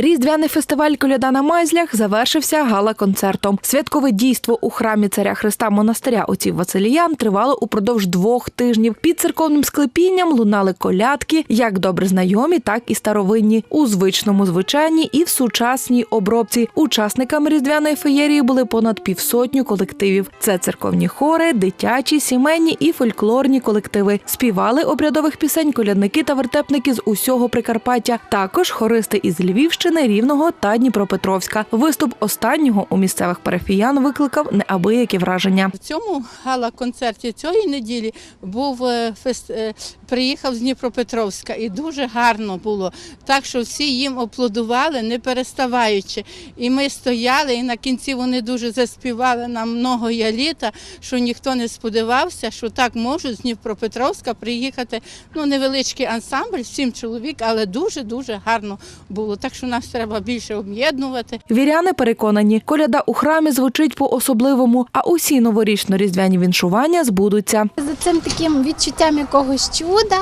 Різдвяний фестиваль Коляда на Майзлях завершився гала-концертом. Святкове дійство у храмі царя Христа монастиря отців Василіян тривало упродовж двох тижнів. Під церковним склепінням лунали колядки, як добре знайомі, так і старовинні, у звичному звичайні і в сучасній обробці. Учасниками різдвяної феєрії були понад півсотню колективів. Це церковні хори, дитячі, сімейні і фольклорні колективи. Співали обрядових пісень колядники та вертепники з усього Прикарпаття. Також хористи із Львівщини, Рівного та Дніпропетровська. Виступ останнього у місцевих парафіян викликав неабиякі враження. В цьому гала-концерті цієї неділі був е, фест... е, приїхав з Дніпропетровська і дуже гарно було. Так що всі їм аплодували, не переставаючи. І ми стояли, і на кінці вони дуже заспівали нам много я літа, що ніхто не сподівався, що так можуть з Дніпропетровська приїхати. Ну, невеличкий ансамбль, сім чоловік, але дуже-дуже гарно було. Так що нас треба більше об'єднувати. Віряни переконані, коляда у храмі звучить по-особливому, а усі новорічно-різдвяні віншування збудуться. За цим таким відчуттям якогось чуда,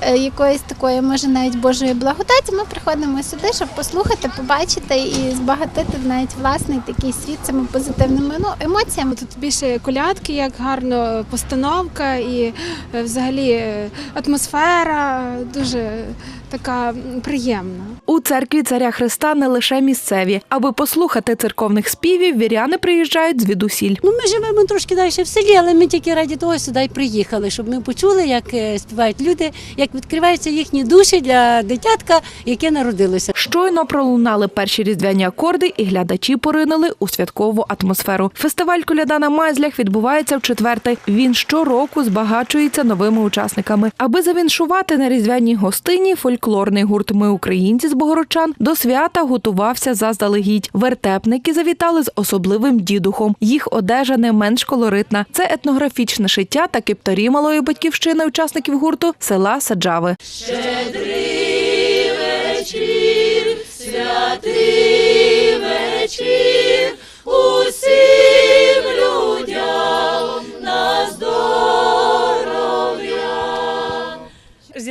е, якоїсь такої, може, навіть Божої благодаті, ми приходимо сюди, щоб послухати, побачити і збагатити навіть власний такий світ цими позитивними ну, емоціями. Тут більше колядки, як гарно постановка і е, взагалі е, атмосфера дуже така приємна. У церкві царя Христа не лише місцеві. Аби послухати церковних співів, віряни приїжджають звідусіль. Ну, ми живемо трошки далі в селі, але ми тільки раді того сюди й приїхали, щоб ми почули, як е, співають люди, як відкриваються їхні душі для дитятка, яке народилося. Щойно пролунали перші різдвяні акорди, і глядачі поринули у святкову атмосферу. Фестиваль Коляда на Майзлях відбувається в четверте. Він щороку збагачується новими учасниками. Аби завіншувати на різдвяній гостині, фольклорний гурт Ми українці з Богородчан до свята готувався заздалегідь. Вертепники завітали з особливим дідухом. Їх одежа не менш колоритна. Це етнографічне шиття та кептарі малої батьківщини учасників гурту села Саджави.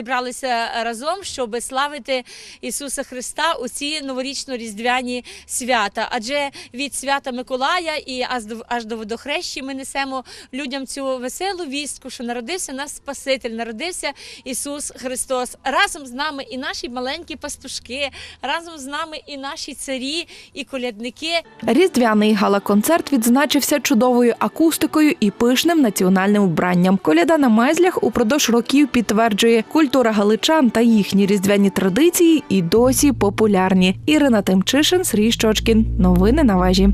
Зібралися разом, щоб славити Ісуса Христа у ці новорічно-різдвяні свята. Адже від свята Миколая і аж до водохрещі ми несемо людям цю веселу вістку, що народився наш Спаситель, народився Ісус Христос. Разом з нами і наші маленькі пастушки, разом з нами і наші царі, і колядники. Різдвяний гала-концерт відзначився чудовою акустикою і пишним національним вбранням. Коляда на майзлях упродовж років підтверджує, культура галичан та їхні різдвяні традиції і досі популярні. Ірина Тимчишин, Срій Щочкін. Новини на вежі.